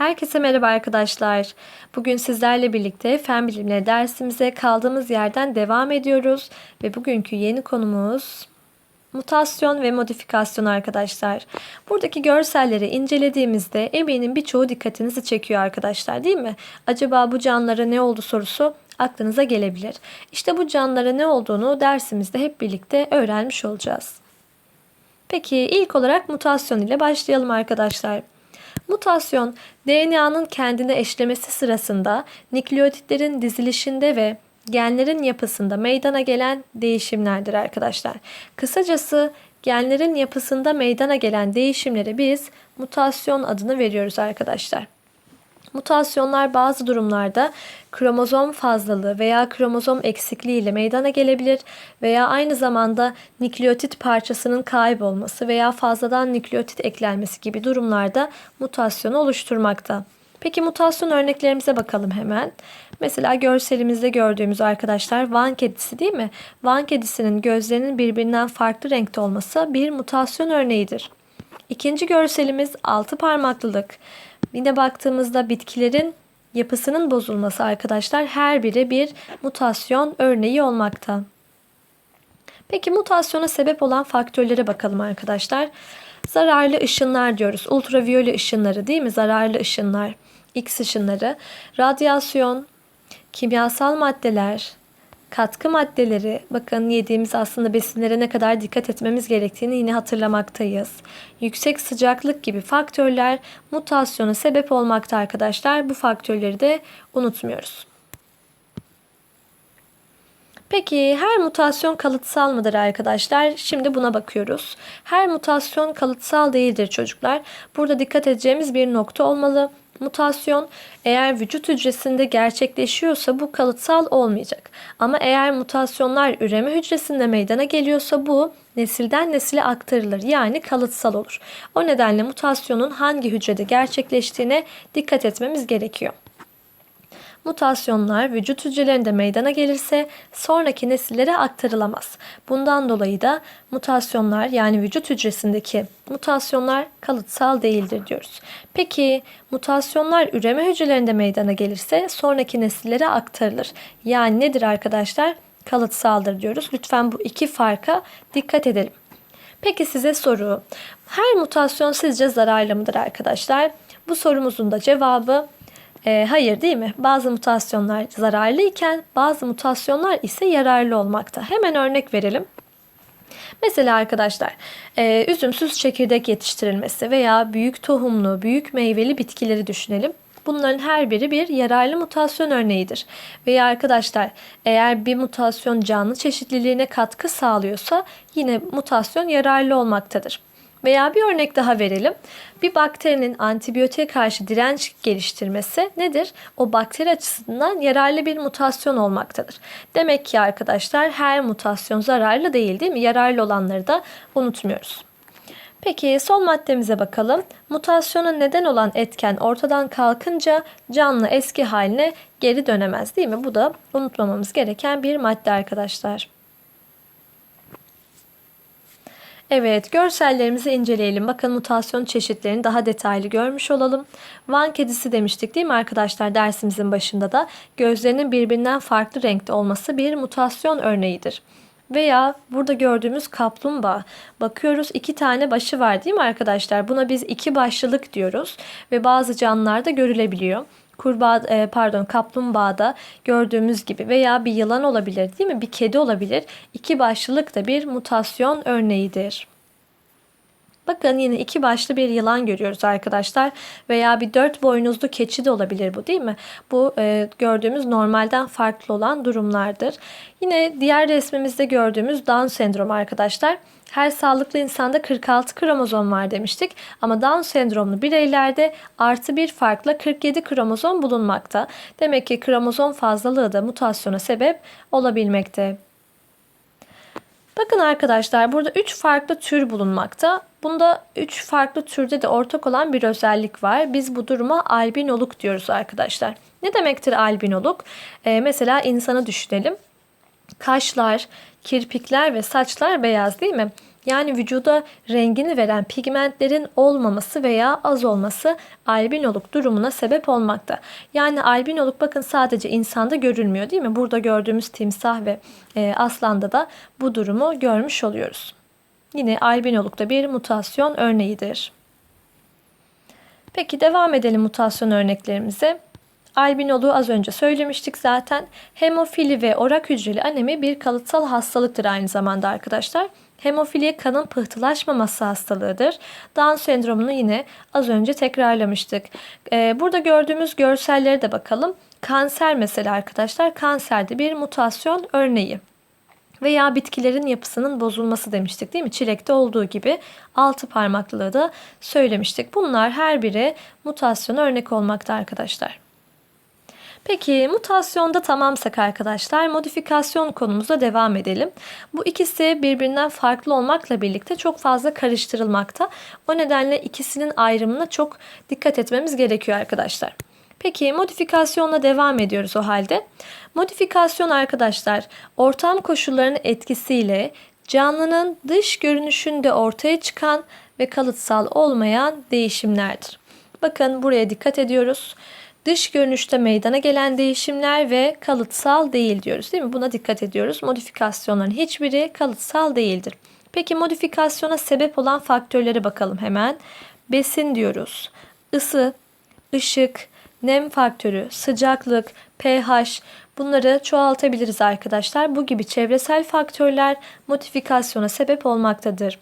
Herkese merhaba arkadaşlar. Bugün sizlerle birlikte fen bilimleri dersimize kaldığımız yerden devam ediyoruz ve bugünkü yeni konumuz mutasyon ve modifikasyon arkadaşlar. Buradaki görselleri incelediğimizde eminim birçoğu dikkatinizi çekiyor arkadaşlar değil mi? Acaba bu canlılara ne oldu sorusu aklınıza gelebilir. İşte bu canlılara ne olduğunu dersimizde hep birlikte öğrenmiş olacağız. Peki ilk olarak mutasyon ile başlayalım arkadaşlar. Mutasyon, DNA'nın kendine eşlemesi sırasında nükleotitlerin dizilişinde ve genlerin yapısında meydana gelen değişimlerdir arkadaşlar. Kısacası genlerin yapısında meydana gelen değişimlere biz mutasyon adını veriyoruz arkadaşlar. Mutasyonlar bazı durumlarda kromozom fazlalığı veya kromozom eksikliği ile meydana gelebilir veya aynı zamanda nükleotit parçasının kaybolması veya fazladan nükleotit eklenmesi gibi durumlarda mutasyonu oluşturmakta. Peki mutasyon örneklerimize bakalım hemen. Mesela görselimizde gördüğümüz arkadaşlar Van kedisi değil mi? Van kedisinin gözlerinin birbirinden farklı renkte olması bir mutasyon örneğidir. İkinci görselimiz altı parmaklılık. Yine baktığımızda bitkilerin yapısının bozulması arkadaşlar her biri bir mutasyon örneği olmakta. Peki mutasyona sebep olan faktörlere bakalım arkadaşlar. Zararlı ışınlar diyoruz. Ultraviyole ışınları değil mi? Zararlı ışınlar, X ışınları, radyasyon, kimyasal maddeler, katkı maddeleri, bakın yediğimiz aslında besinlere ne kadar dikkat etmemiz gerektiğini yine hatırlamaktayız. Yüksek sıcaklık gibi faktörler mutasyona sebep olmakta arkadaşlar. Bu faktörleri de unutmuyoruz. Peki her mutasyon kalıtsal mıdır arkadaşlar? Şimdi buna bakıyoruz. Her mutasyon kalıtsal değildir çocuklar. Burada dikkat edeceğimiz bir nokta olmalı. Mutasyon eğer vücut hücresinde gerçekleşiyorsa bu kalıtsal olmayacak. Ama eğer mutasyonlar üreme hücresinde meydana geliyorsa bu nesilden nesile aktarılır. Yani kalıtsal olur. O nedenle mutasyonun hangi hücrede gerçekleştiğine dikkat etmemiz gerekiyor. Mutasyonlar vücut hücrelerinde meydana gelirse sonraki nesillere aktarılamaz. Bundan dolayı da mutasyonlar yani vücut hücresindeki mutasyonlar kalıtsal değildir diyoruz. Peki mutasyonlar üreme hücrelerinde meydana gelirse sonraki nesillere aktarılır. Yani nedir arkadaşlar? Kalıtsaldır diyoruz. Lütfen bu iki farka dikkat edelim. Peki size soru. Her mutasyon sizce zararlı mıdır arkadaşlar? Bu sorumuzun da cevabı e, hayır değil mi? Bazı mutasyonlar zararlı iken bazı mutasyonlar ise yararlı olmakta. Hemen örnek verelim. Mesela arkadaşlar e, üzümsüz çekirdek yetiştirilmesi veya büyük tohumlu, büyük meyveli bitkileri düşünelim. Bunların her biri bir yararlı mutasyon örneğidir. Veya arkadaşlar eğer bir mutasyon canlı çeşitliliğine katkı sağlıyorsa yine mutasyon yararlı olmaktadır. Veya bir örnek daha verelim. Bir bakterinin antibiyotiğe karşı direnç geliştirmesi nedir? O bakteri açısından yararlı bir mutasyon olmaktadır. Demek ki arkadaşlar her mutasyon zararlı değil değil mi? Yararlı olanları da unutmuyoruz. Peki son maddemize bakalım. Mutasyona neden olan etken ortadan kalkınca canlı eski haline geri dönemez değil mi? Bu da unutmamamız gereken bir madde arkadaşlar. Evet, görsellerimizi inceleyelim. Bakın mutasyon çeşitlerini daha detaylı görmüş olalım. Van kedisi demiştik değil mi arkadaşlar dersimizin başında da gözlerinin birbirinden farklı renkte olması bir mutasyon örneğidir. Veya burada gördüğümüz kaplumbağa. Bakıyoruz iki tane başı var değil mi arkadaşlar? Buna biz iki başlılık diyoruz ve bazı canlılarda görülebiliyor kurbağa e, pardon kaplumbağada gördüğümüz gibi veya bir yılan olabilir değil mi? Bir kedi olabilir. İki başlılık da bir mutasyon örneğidir. Bakın yine iki başlı bir yılan görüyoruz arkadaşlar. Veya bir dört boynuzlu keçi de olabilir bu değil mi? Bu e, gördüğümüz normalden farklı olan durumlardır. Yine diğer resmimizde gördüğümüz Down sendromu arkadaşlar. Her sağlıklı insanda 46 kromozom var demiştik ama Down sendromlu bireylerde artı bir farkla 47 kromozom bulunmakta. Demek ki kromozom fazlalığı da mutasyona sebep olabilmekte. Bakın arkadaşlar burada 3 farklı tür bulunmakta. Bunda 3 farklı türde de ortak olan bir özellik var. Biz bu duruma albinoluk diyoruz arkadaşlar. Ne demektir albinoluk? Ee, mesela insanı düşünelim. Kaşlar, kirpikler ve saçlar beyaz değil mi? Yani vücuda rengini veren pigmentlerin olmaması veya az olması albinoluk durumuna sebep olmakta. Yani albinoluk bakın sadece insanda görülmüyor değil mi? Burada gördüğümüz timsah ve e, aslanda da bu durumu görmüş oluyoruz. Yine albinoluk da bir mutasyon örneğidir. Peki devam edelim mutasyon örneklerimize. Albinoluğu az önce söylemiştik zaten. Hemofili ve orak hücreli anemi bir kalıtsal hastalıktır aynı zamanda arkadaşlar. Hemofili kanın pıhtılaşmaması hastalığıdır. Down sendromunu yine az önce tekrarlamıştık. Ee, burada gördüğümüz görsellere de bakalım. Kanser mesela arkadaşlar kanserde bir mutasyon örneği veya bitkilerin yapısının bozulması demiştik değil mi? Çilekte olduğu gibi altı parmaklılığı da söylemiştik. Bunlar her biri mutasyon örnek olmakta arkadaşlar. Peki mutasyonda tamamsak arkadaşlar modifikasyon konumuza devam edelim. Bu ikisi birbirinden farklı olmakla birlikte çok fazla karıştırılmakta. O nedenle ikisinin ayrımına çok dikkat etmemiz gerekiyor arkadaşlar. Peki modifikasyonla devam ediyoruz o halde. Modifikasyon arkadaşlar ortam koşullarının etkisiyle canlının dış görünüşünde ortaya çıkan ve kalıtsal olmayan değişimlerdir. Bakın buraya dikkat ediyoruz. Dış görünüşte meydana gelen değişimler ve kalıtsal değil diyoruz değil mi? Buna dikkat ediyoruz. Modifikasyonların hiçbiri kalıtsal değildir. Peki modifikasyona sebep olan faktörlere bakalım hemen. Besin diyoruz. Isı, ışık, nem faktörü, sıcaklık, pH bunları çoğaltabiliriz arkadaşlar. Bu gibi çevresel faktörler modifikasyona sebep olmaktadır.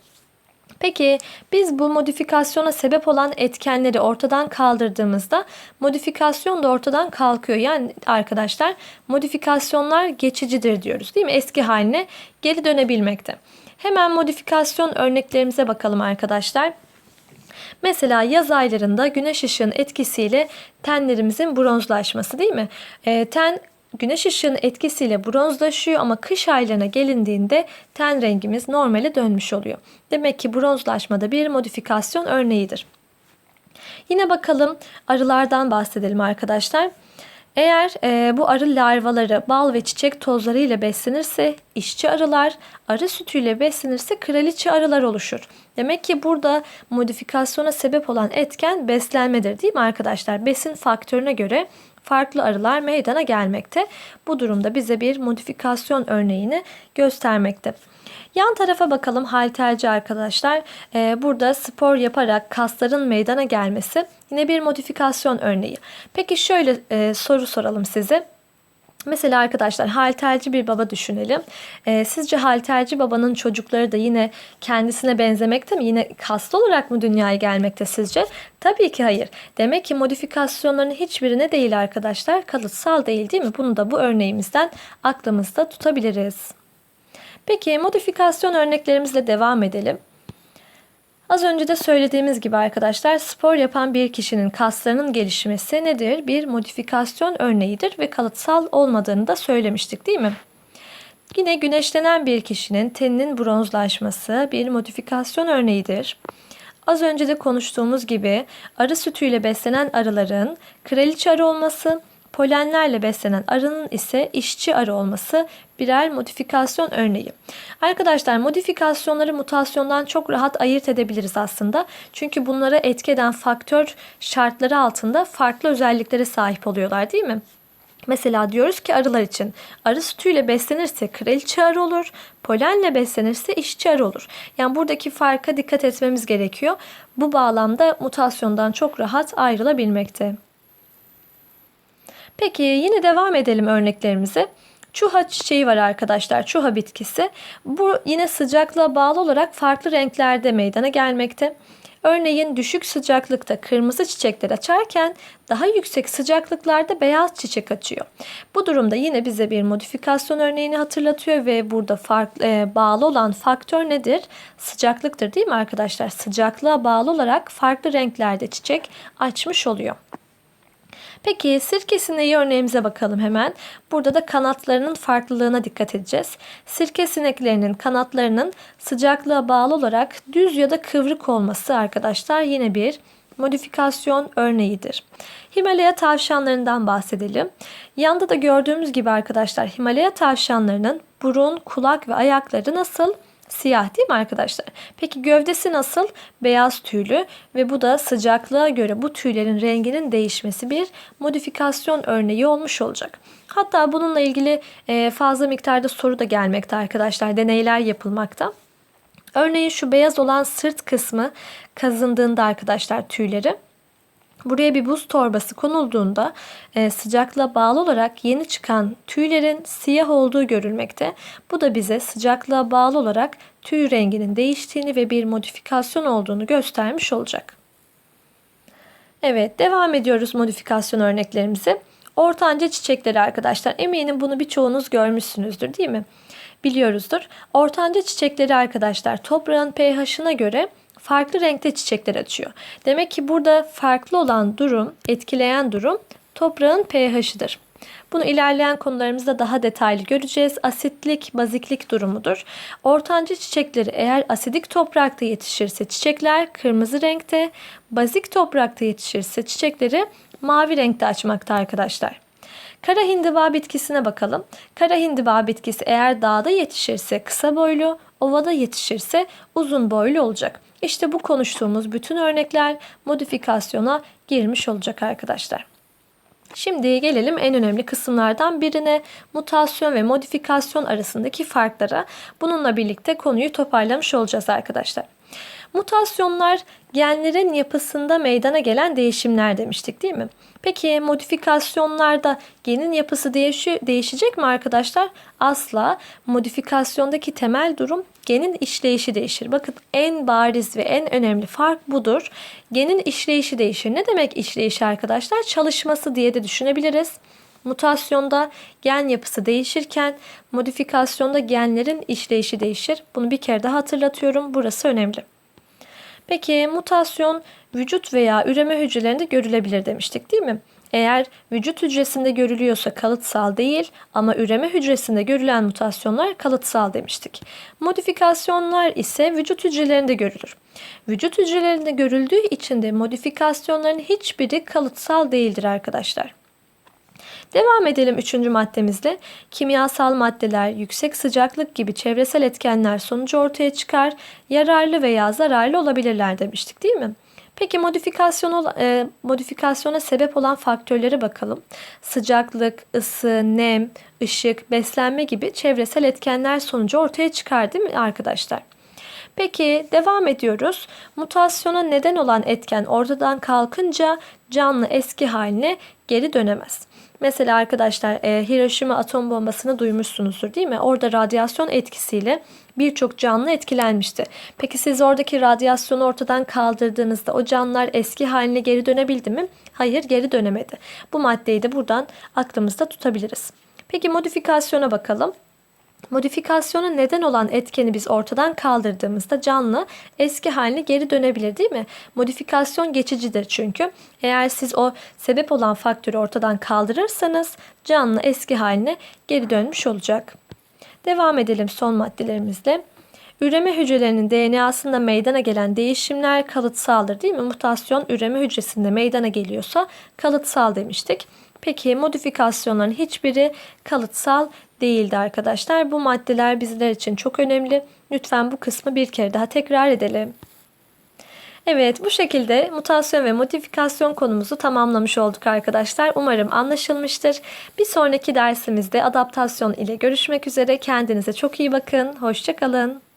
Peki biz bu modifikasyona sebep olan etkenleri ortadan kaldırdığımızda modifikasyon da ortadan kalkıyor. Yani arkadaşlar modifikasyonlar geçicidir diyoruz değil mi? Eski haline geri dönebilmekte. Hemen modifikasyon örneklerimize bakalım arkadaşlar. Mesela yaz aylarında güneş ışığının etkisiyle tenlerimizin bronzlaşması değil mi? E, ten güneş ışığının etkisiyle bronzlaşıyor ama kış aylarına gelindiğinde ten rengimiz normale dönmüş oluyor. Demek ki bronzlaşmada bir modifikasyon örneğidir. Yine bakalım arılardan bahsedelim arkadaşlar. Eğer e, bu arı larvaları bal ve çiçek tozları ile beslenirse işçi arılar, arı sütüyle beslenirse kraliçe arılar oluşur. Demek ki burada modifikasyona sebep olan etken beslenmedir değil mi arkadaşlar? Besin faktörüne göre farklı arılar meydana gelmekte. Bu durumda bize bir modifikasyon örneğini göstermekte. Yan tarafa bakalım halterci arkadaşlar. Ee, burada spor yaparak kasların meydana gelmesi yine bir modifikasyon örneği. Peki şöyle e, soru soralım size. Mesela arkadaşlar halterci bir baba düşünelim. Ee, sizce halterci babanın çocukları da yine kendisine benzemekte mi? Yine kaslı olarak mı dünyaya gelmekte sizce? Tabii ki hayır. Demek ki modifikasyonların hiçbirine değil arkadaşlar. Kalıtsal değil değil mi? Bunu da bu örneğimizden aklımızda tutabiliriz. Peki modifikasyon örneklerimizle devam edelim. Az önce de söylediğimiz gibi arkadaşlar spor yapan bir kişinin kaslarının gelişmesi nedir? Bir modifikasyon örneğidir ve kalıtsal olmadığını da söylemiştik değil mi? Yine güneşlenen bir kişinin teninin bronzlaşması bir modifikasyon örneğidir. Az önce de konuştuğumuz gibi arı sütüyle beslenen arıların kraliçe arı olması Polenlerle beslenen arının ise işçi arı olması birer modifikasyon örneği. Arkadaşlar modifikasyonları mutasyondan çok rahat ayırt edebiliriz aslında. Çünkü bunlara etki eden faktör şartları altında farklı özelliklere sahip oluyorlar değil mi? Mesela diyoruz ki arılar için arı sütüyle beslenirse kraliçe arı olur, polenle beslenirse işçi arı olur. Yani buradaki farka dikkat etmemiz gerekiyor. Bu bağlamda mutasyondan çok rahat ayrılabilmekte. Peki yine devam edelim örneklerimize. Çuha çiçeği var arkadaşlar. Çuha bitkisi. Bu yine sıcaklığa bağlı olarak farklı renklerde meydana gelmekte. Örneğin düşük sıcaklıkta kırmızı çiçekler açarken daha yüksek sıcaklıklarda beyaz çiçek açıyor. Bu durumda yine bize bir modifikasyon örneğini hatırlatıyor ve burada farklı, e, bağlı olan faktör nedir? Sıcaklıktır değil mi arkadaşlar? Sıcaklığa bağlı olarak farklı renklerde çiçek açmış oluyor. Peki sirke sineği örneğimize bakalım hemen. Burada da kanatlarının farklılığına dikkat edeceğiz. Sirke sineklerinin kanatlarının sıcaklığa bağlı olarak düz ya da kıvrık olması arkadaşlar yine bir modifikasyon örneğidir. Himalaya tavşanlarından bahsedelim. Yanda da gördüğümüz gibi arkadaşlar Himalaya tavşanlarının burun, kulak ve ayakları nasıl? Siyah değil mi arkadaşlar? Peki gövdesi nasıl? Beyaz tüylü ve bu da sıcaklığa göre bu tüylerin renginin değişmesi bir modifikasyon örneği olmuş olacak. Hatta bununla ilgili e, fazla miktarda soru da gelmekte arkadaşlar. Deneyler yapılmakta. Örneğin şu beyaz olan sırt kısmı kazındığında arkadaşlar tüyleri Buraya bir buz torbası konulduğunda e, sıcaklığa bağlı olarak yeni çıkan tüylerin siyah olduğu görülmekte. Bu da bize sıcaklığa bağlı olarak tüy renginin değiştiğini ve bir modifikasyon olduğunu göstermiş olacak. Evet devam ediyoruz modifikasyon örneklerimizi. Ortanca çiçekleri arkadaşlar eminim bunu birçoğunuz görmüşsünüzdür değil mi? Biliyoruzdur. Ortanca çiçekleri arkadaşlar toprağın pH'ına göre farklı renkte çiçekler açıyor. Demek ki burada farklı olan durum, etkileyen durum toprağın pH'ıdır. Bunu ilerleyen konularımızda daha detaylı göreceğiz. Asitlik, baziklik durumudur. Ortanca çiçekleri eğer asidik toprakta yetişirse çiçekler kırmızı renkte, bazik toprakta yetişirse çiçekleri mavi renkte açmakta arkadaşlar. Kara hindiba bitkisine bakalım. Kara hindiba bitkisi eğer dağda yetişirse kısa boylu, ovada yetişirse uzun boylu olacak. İşte bu konuştuğumuz bütün örnekler modifikasyona girmiş olacak arkadaşlar. Şimdi gelelim en önemli kısımlardan birine mutasyon ve modifikasyon arasındaki farklara. Bununla birlikte konuyu toparlamış olacağız arkadaşlar. Mutasyonlar genlerin yapısında meydana gelen değişimler demiştik değil mi? Peki modifikasyonlarda genin yapısı değişecek mi arkadaşlar? Asla. Modifikasyondaki temel durum genin işleyişi değişir. Bakın en bariz ve en önemli fark budur. Genin işleyişi değişir. Ne demek işleyişi arkadaşlar? Çalışması diye de düşünebiliriz. Mutasyonda gen yapısı değişirken modifikasyonda genlerin işleyişi değişir. Bunu bir kere daha hatırlatıyorum. Burası önemli. Peki mutasyon vücut veya üreme hücrelerinde görülebilir demiştik değil mi? Eğer vücut hücresinde görülüyorsa kalıtsal değil ama üreme hücresinde görülen mutasyonlar kalıtsal demiştik. Modifikasyonlar ise vücut hücrelerinde görülür. Vücut hücrelerinde görüldüğü için de modifikasyonların hiçbiri kalıtsal değildir arkadaşlar. Devam edelim üçüncü maddemizle. Kimyasal maddeler, yüksek sıcaklık gibi çevresel etkenler sonucu ortaya çıkar, yararlı veya zararlı olabilirler demiştik değil mi? Peki modifikasyon e, modifikasyona sebep olan faktörlere bakalım. Sıcaklık, ısı, nem, ışık, beslenme gibi çevresel etkenler sonucu ortaya çıkar değil mi arkadaşlar? Peki devam ediyoruz. Mutasyona neden olan etken ortadan kalkınca canlı eski haline geri dönemez. Mesela arkadaşlar e, Hiroşima atom bombasını duymuşsunuzdur değil mi? Orada radyasyon etkisiyle birçok canlı etkilenmişti. Peki siz oradaki radyasyonu ortadan kaldırdığınızda o canlılar eski haline geri dönebildi mi? Hayır geri dönemedi. Bu maddeyi de buradan aklımızda tutabiliriz. Peki modifikasyona bakalım. Modifikasyona neden olan etkeni biz ortadan kaldırdığımızda canlı eski haline geri dönebilir değil mi? Modifikasyon geçicidir çünkü. Eğer siz o sebep olan faktörü ortadan kaldırırsanız canlı eski haline geri dönmüş olacak. Devam edelim son maddelerimizle. Üreme hücrelerinin DNA'sında meydana gelen değişimler kalıtsaldır değil mi? Mutasyon üreme hücresinde meydana geliyorsa kalıtsal demiştik. Peki modifikasyonların hiçbiri kalıtsal değildi arkadaşlar. Bu maddeler bizler için çok önemli. Lütfen bu kısmı bir kere daha tekrar edelim. Evet bu şekilde mutasyon ve modifikasyon konumuzu tamamlamış olduk arkadaşlar. Umarım anlaşılmıştır. Bir sonraki dersimizde adaptasyon ile görüşmek üzere. Kendinize çok iyi bakın. Hoşçakalın.